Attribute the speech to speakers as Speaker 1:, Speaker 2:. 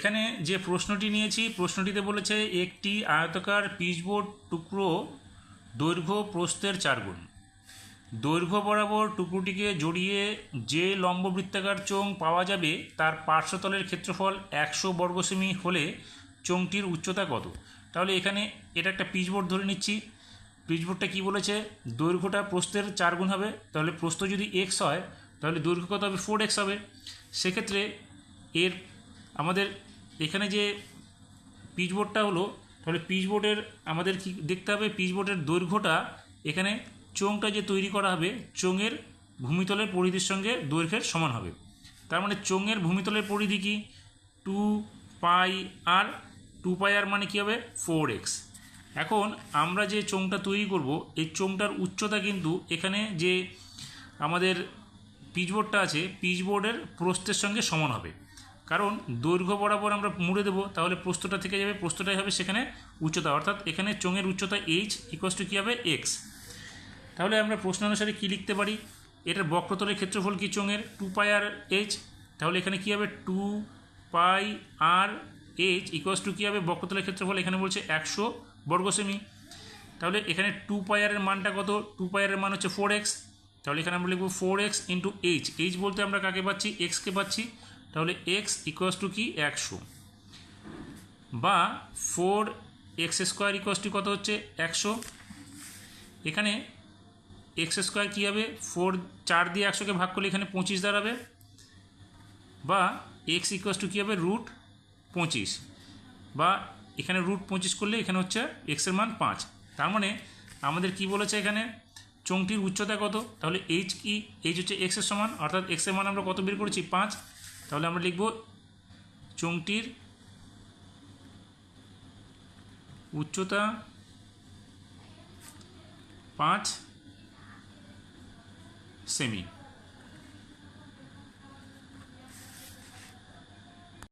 Speaker 1: এখানে যে প্রশ্নটি নিয়েছি, প্রশ্নটিতে বলেছে, একটি আয়তাকার পিচবোর্ড টুকরো দৈর্ঘ্য প্রস্থের চার গুণ। দৈর্ঘ্য বরাবর টুকরোটিকে জড়িয়ে যে লম্ব বৃত্তাকার চোঙ পাওয়া যাবে, তার পার্শ্বতলের ক্ষেত্রফল একশো বর্গ সেমি হলে চোঙটির উচ্চতা কত? তাহলে এখানে এটা একটা পিচবোর্ড ধরে নিচ্ছি। পিচবোর্ডটা কী বলেছে? দৈর্ঘ্যটা প্রস্থের চার গুণ হবে। তাহলে প্রস্থ যদি এক্স হয়, তাহলে দৈর্ঘ্য কত হবে? ফোর এক্স হবে। সেক্ষেত্রে এর আমাদের এখানে যে পিচবোর্ডটা হলো, তাহলে পিচবোর্ডের আমাদের কি দেখতে হবে? পিচবোর্ডের দৈর্ঘ্যটা এখানে চোঙটা যে তৈরি করা হবে, চোঙের ভূমিতলের পরিধির সঙ্গে দৈর্ঘ্যের সমান হবে। তার মানে চোঙের ভূমিতলের পরিধি কি? টু পাই আর, টু পাই আর মানে কী হবে? Four x. এখন আমরা যে চোঙটা তৈরি করব, এই চোঙটার উচ্চতা কিন্তু এখানে যে আমাদের পিচবোর্ডটা আছে পিচবোর্ডের প্রস্থের সঙ্গে সমান হবে। কারণ দৈর্ঘ্য বরাবর আমরা মুড়ে দেবো, তাহলে প্রস্থটা থেকে যাবে, প্রস্থটাই হবে সেখানে উচ্চতা। অর্থাৎ এখানে চোঙের উচ্চতা এইচ ইকোয়াস টু কী হবে? এক্স তাহলে আমরা প্রশ্ন অনুসারে কী লিখতে পারি? এটার বক্রতলের ক্ষেত্রফল কি চোঙের? টু পাই আর এইচ তাহলে এখানে কী হবে? টু পাই আর এইচ ইকোয়াস টু কী হবে? বক্রতলের ক্ষেত্রফল এখানে বলছে একশো বর্গ সেমি। তাহলে এখানে টু পায়ারের মানটা কত? টু পায়ারের মান হচ্ছে ফোর এক্স তাহলে এখানে আমরা লিখব four x into h h বলতে আমরা কাকে পাচ্ছি? এক্সকে পাচ্ছি। তাহলে এক্স ইকুয়াস টু কি? একশো। বা four x square equals two কত হচ্ছে? একশো। এখানে এক্স স্কোয়ার কী হবে? ফোর চার দিয়ে একশোকে ভাগ করলে এখানে পঁচিশ দাঁড়াবে। বা এক্স ইকুয়াস টু কী হবে? রুট পঁচিশ। বা এখানে রুট পঁচিশ করলে এখানে হচ্ছে এক্সের মান পাঁচ। তার মানে আমাদের কি বলেছে এখানে? চোঙটির উচ্চতা কত? তাহলে এইচ কি? এইচ হচ্ছে এক্সের সমান। অর্থাৎ এক্সের মান আমরা কত বের করেছি? পাঁচ। তাহলে আমরা লিখব চোঙটির উচ্চতা পাঁচ সেমি।